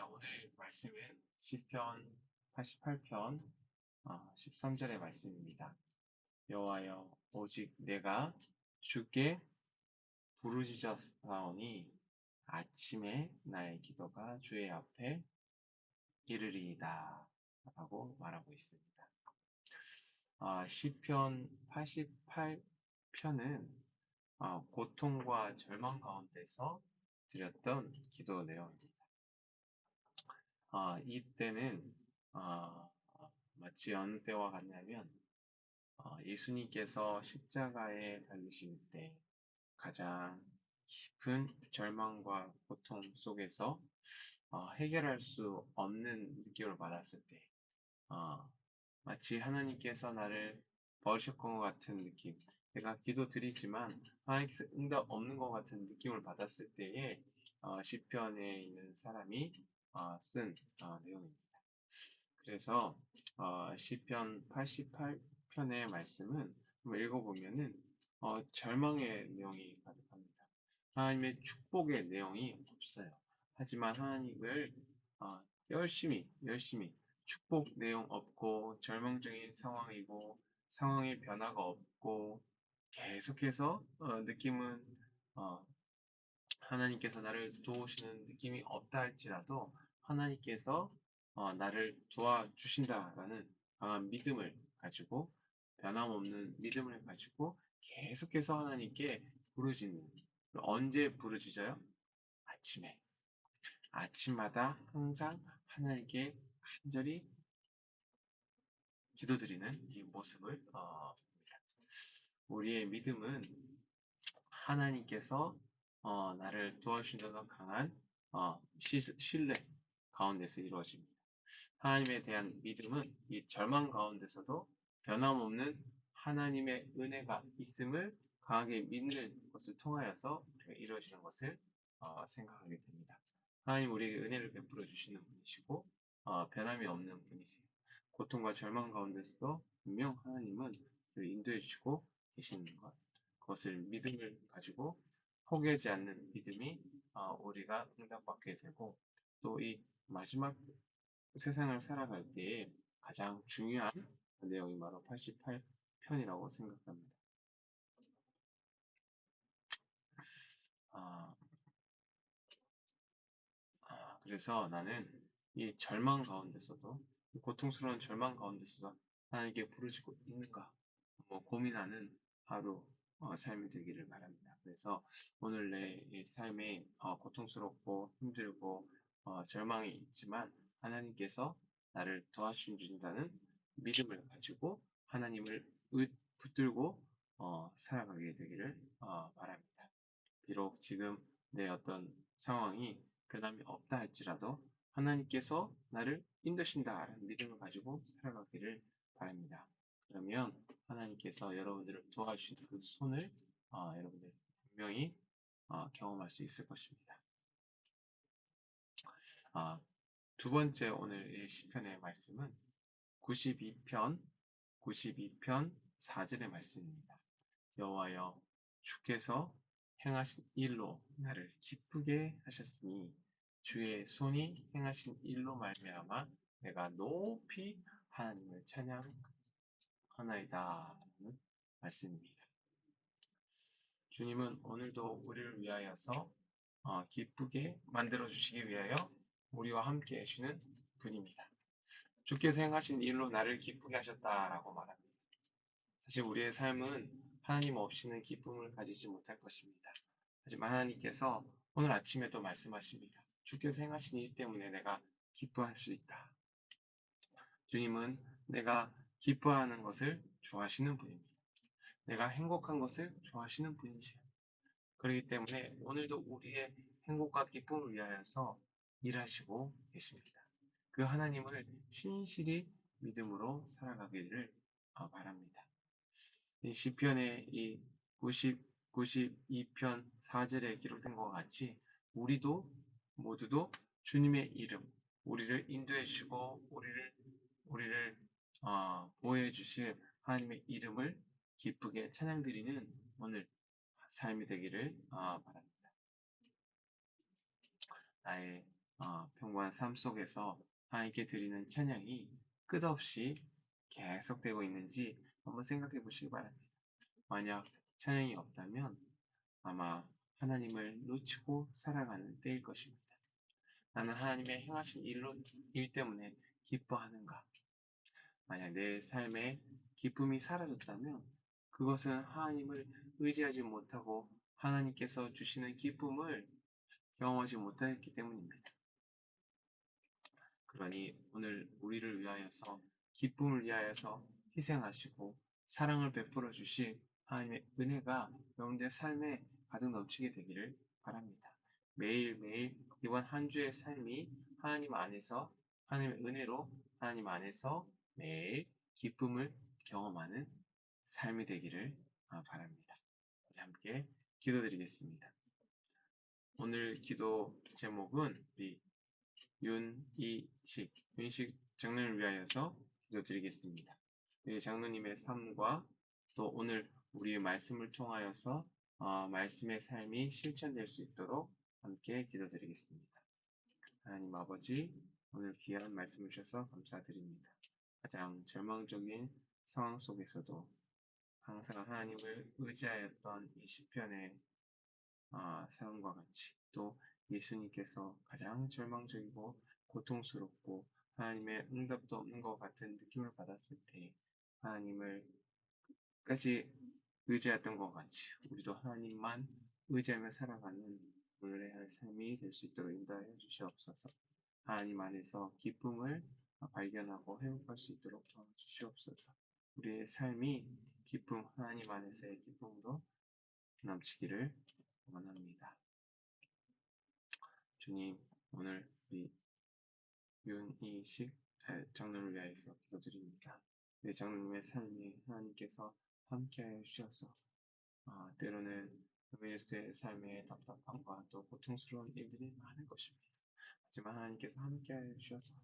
네, 오늘 말씀은 시편 88편 13절의 말씀입니다. 여호와여 오직 내가 주께 부르짖었사오니 아침에 나의 기도가 주의 앞에 이르리이다 라고 말하고 있습니다. 아, 시편 88편은 아, 고통과 절망 가운데서 드렸던 기도 내용입니다. 아, 이때는 아, 마치 어느 때와 같냐면 어, 예수님께서 십자가에 달리실 때 가장 깊은 절망과 고통 속에서 어, 해결할 수 없는 느낌을 받았을 때 어, 마치 하나님께서 나를 버리셨던 것 같은 느낌 내가 기도 드리지만 하나님께서 응답 없는 것 같은 느낌을 받았을 때에 어, 시편에 있는 사람이 어, 쓴 어, 내용입니다. 그래서 어, 시편 88편의 말씀은 읽어보면은 어, 절망의 내용이 가득합니다. 하나님의 축복의 내용이 없어요. 하지만 하나님을 어, 열심히 열심히 축복 내용 없고 절망적인 상황이고 상황의 변화가 없고 계속해서 어, 느낌은 어, 하나님께서 나를 도우시는 느낌이 없다 할지라도 하나님께서 어, 나를 도와주신다라는 강한 믿음을 가지고 변함없는 믿음을 가지고 계속해서 하나님께 부르짖는 언제 부르짖어요? 아침에 아침마다 항상 하나님께 간절히 기도드리는 이 모습을 어, 우리의 믿음은 하나님께서 어, 나를 도와주신다는 강한 어, 시, 신뢰 가운데서 이루어집니다. 하나님에 대한 믿음은 이 절망 가운데서도 변함없는 하나님의 은혜가 있음을 강하게 믿는 것을 통하여서 이루어지는 것을 어, 생각하게 됩니다. 하나님 우리에게 은혜를 베풀어 주시는 분이시고 어, 변함이 없는 분이세요. 고통과 절망 가운데서도 분명 하나님은 인도해 주시고 계시는 것 그것을 믿음을 가지고 포기하지 않는 믿음이 어, 우리가 응답받게 되고 또 이 마지막 세상을 살아갈 때에 가장 중요한 내용이 바로 88편이라고 생각합니다. 아, 아, 그래서 나는 이 절망 가운데서도 고통스러운 절망 가운데서도 하나님께 부르짖고 있는가 뭐 고민하는 하루 어, 삶이 되기를 바랍니다. 그래서 오늘 내 삶에 어, 고통스럽고 힘들고 어, 절망이 있지만 하나님께서 나를 도와주신다는 믿음을 가지고 하나님을 붙들고 어, 살아가게 되기를 어, 바랍니다. 비록 지금 내 어떤 상황이 변함이 없다 할지라도 하나님께서 나를 인도신다라는 믿음을 가지고 살아가기를 바랍니다. 그러면 하나님께서 여러분들을 도와주시는 그 손을 어, 여러분들 분명히 어, 경험할 수 있을 것입니다. 아, 두 번째 오늘 시편의 말씀은 92편 92편 4절의 말씀입니다. 여호와여 주께서 행하신 일로 나를 기쁘게 하셨으니 주의 손이 행하신 일로 말미암아 내가 높이 하나님을 찬양 하나이다 라는 말씀입니다. 주님은 오늘도 우리를 위하여서 어, 기쁘게 만들어 주시기 위하여 우리와 함께 해주시는 분입니다. 주께서 행하신 일로 나를 기쁘게 하셨다라고 말합니다. 사실 우리의 삶은 하나님 없이는 기쁨을 가지지 못할 것입니다. 하지만 하나님께서 오늘 아침에도 말씀하십니다. 주께서 행하신 일 때문에 내가 기뻐할 수 있다. 주님은 내가 기뻐하는 것을 좋아하시는 분입니다. 내가 행복한 것을 좋아하시는 분이시요. 그렇기 때문에 오늘도 우리의 행복과 기쁨을 위하여서 일하시고 계십니다. 그 하나님을 신실히 믿음으로 살아가기를 어, 바랍니다. 이 시편의 이 90, 92편 4절에 기록된 것 같이 우리도 모두도 주님의 이름, 우리를 인도해 주시고 우리를 우리를 어, 보호해 주실 하나님의 이름을 기쁘게 찬양드리는 오늘 삶이 되기를 어, 바랍니다. 나의 어, 평범한 삶 속에서 하나님께 드리는 찬양이 끝없이 계속되고 있는지 한번 생각해 보시기 바랍니다. 만약 찬양이 없다면 아마 하나님을 놓치고 살아가는 때일 것입니다. 나는 하나님의 행하신 일로, 일 때문에 기뻐하는가? 만약 내 삶에 기쁨이 사라졌다면 그것은 하나님을 의지하지 못하고 하나님께서 주시는 기쁨을 경험하지 못했기 때문입니다. 그러니 오늘 우리를 위하여서 기쁨을 위하여서 희생하시고 사랑을 베풀어 주실 하나님의 은혜가 여러분들의 삶에 가득 넘치게 되기를 바랍니다. 매일매일 이번 한 주의 삶이 하나님 안에서 하나님의 은혜로 하나님 안에서 매일 기쁨을 경험하는 삶이 되기를 바랍니다. 우리 함께 기도드리겠습니다. 오늘 기도 제목은 우리 윤이식, 윤식 장로를 위하여서 기도드리겠습니다. 장로님의 삶과 또 오늘 우리의 말씀을 통하여서 어, 말씀의 삶이 실천될 수 있도록 함께 기도드리겠습니다. 하나님 아버지, 오늘 귀한 말씀을 주셔서 감사드립니다. 가장 절망적인 상황 속에서도 항상 하나님을 의지하였던 이 시편의 아, 사람과 같이 또 예수님께서 가장 절망적이고 고통스럽고 하나님의 응답도 없는 것 같은 느낌을 받았을 때 하나님을 까지 의지했던 것 같이 우리도 하나님만 의지하며 살아가는 오늘의 할 삶이 될 수 있도록 인도하여 주시옵소서. 하나님 안에서 기쁨을 발견하고 회복할 수 있도록 도와주시옵소서. 우리의 삶이 기쁨, 하나님 안에서의 기쁨으로 넘치기를 원합니다. 주님, 오늘 우리 윤이식 장로를 위하여서 기도드립니다. 내 장로님의 삶에 하나님께서 함께하여 주셔서 어, 때로는 유예수의 삶에 답답함과 또 고통스러운 일들이 많을 것입니다. 하지만 하나님께서 함께하여 주셔서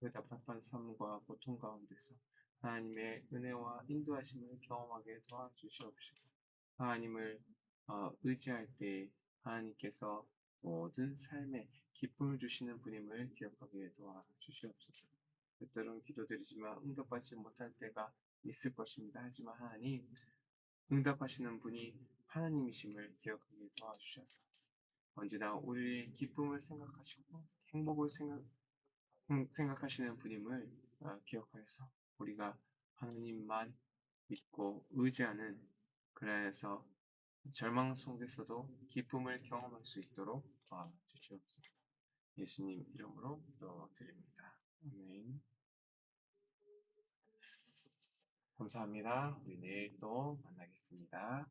그 답답한 삶과 고통 가운데서 하나님의 은혜와 인도하심을 경험하게 도와주시옵시고 하나님을 어, 의지할 때 하나님께서 모든 삶에 기쁨을 주시는 분임을 기억하게 도와주시옵소서. 때로는 기도드리지만 응답받지 못할 때가 있을 것입니다. 하지만 하나님 응답하시는 분이 하나님이심을 기억하게 도와주셔서 언제나 우리의 기쁨을 생각하시고 행복을 생각, 생각하시는 분임을 어, 기억하여서 우리가 하나님만 믿고 의지하는 그래서 절망 속에서도 기쁨을 경험할 수 있도록 도와주시옵소서. 예수님 이름으로 기도드립니다. 아멘. 감사합니다. 우리 내일 또 만나겠습니다.